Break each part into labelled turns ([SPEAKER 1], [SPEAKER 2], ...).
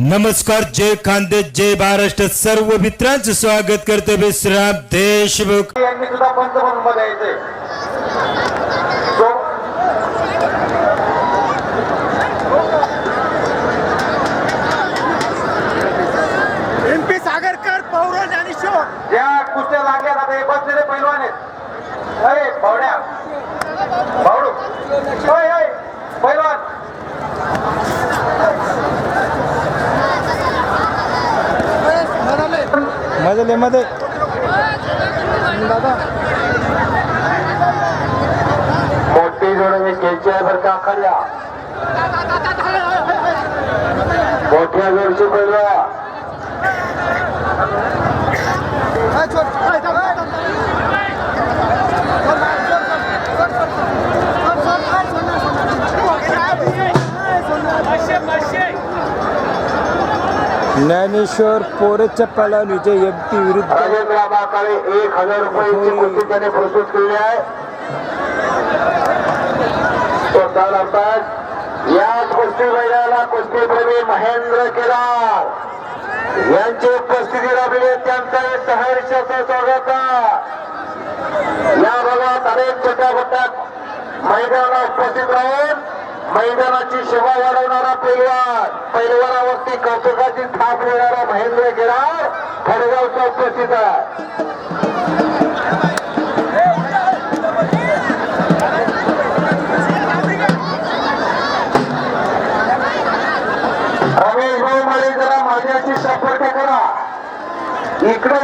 [SPEAKER 1] नमस्कार जय खानदेश जय महाराष्ट्र. सर्व मित्रांचं स्वागत करतो विश्राम देशमुख.
[SPEAKER 2] यांनी सुद्धा पंच म्हणून मध्ये यायचे
[SPEAKER 3] एम पी सागरकर पौर ज्ञानेश्वर
[SPEAKER 2] ज्या कुस्त्या लागल्या आता हे बसलेले पैलवान आहेत. अरे भावड्या. भावडू. होय होय पैलवान.
[SPEAKER 3] मध्ये मध्ये
[SPEAKER 2] मोठी जोडणी घ्यायची आहे बरं का आखाड्या मोठ्या जोडची पैलवान
[SPEAKER 3] ज्ञानेश्वर पोरेच्या पळाला विजय एम पी विरुद्ध
[SPEAKER 2] एक हजार त्याने प्रस्तुत केली आहे कुस्ती कुस्तीप्रेमी महेंद्र केदार यांची उपस्थिती लाभली. त्यांचं सहर्षाचं स्वागत आहे. या भागात अनेक छोट्या उपस्थित राहून मैदानाची शोभा वाढवणारा पैलवान. पैलवानावरती कौतुकाची थाप देणारा महेंद्र केदार खडगावचा उपस्थित आहे. रमेश भाऊ मला जरा माझ्याशी संपर्क करा. इकडे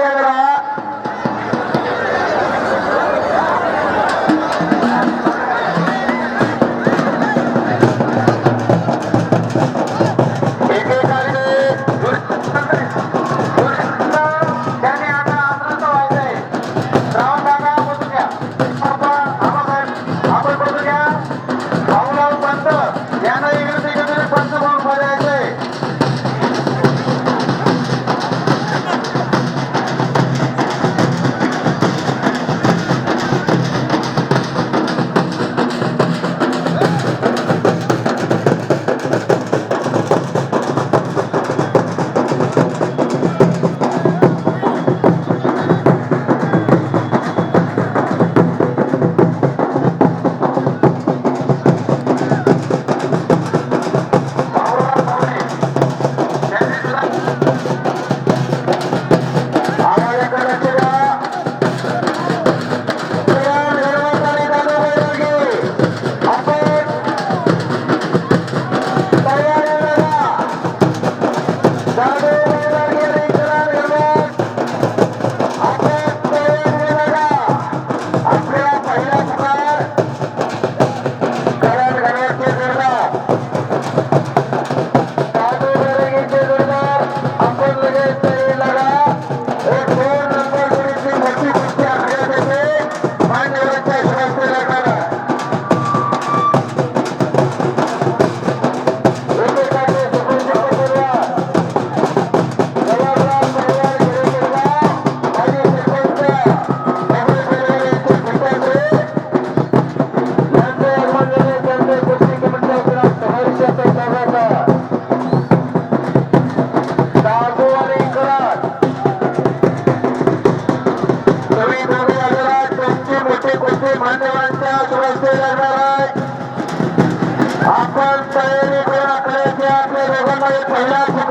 [SPEAKER 2] आपण लगेच ¡Vamos a ver,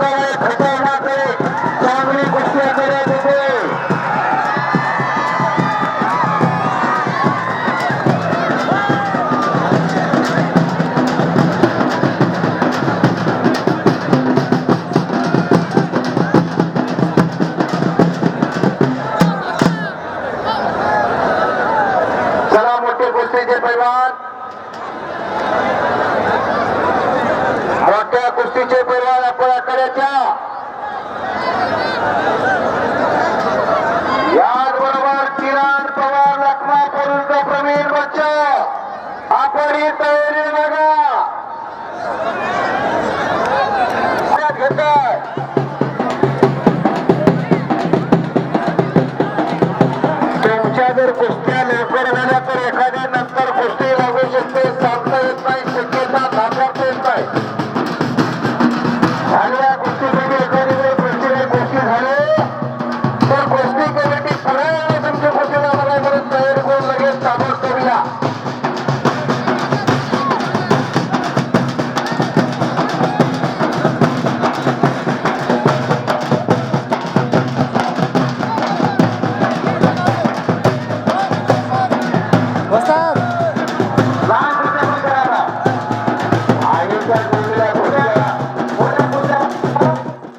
[SPEAKER 2] आमचे कुस्तीचे पैलवान आपण याचबरोबर किरण पवार लखमापूरचा प्रवीण बच्चा. आपण ही तयारी बघा. घेताय? जर कुस्त्या लवकर झाल्या तर एखाद्या नंतर कुस्ती लागू शकते. सांगता येत नाही शक्यता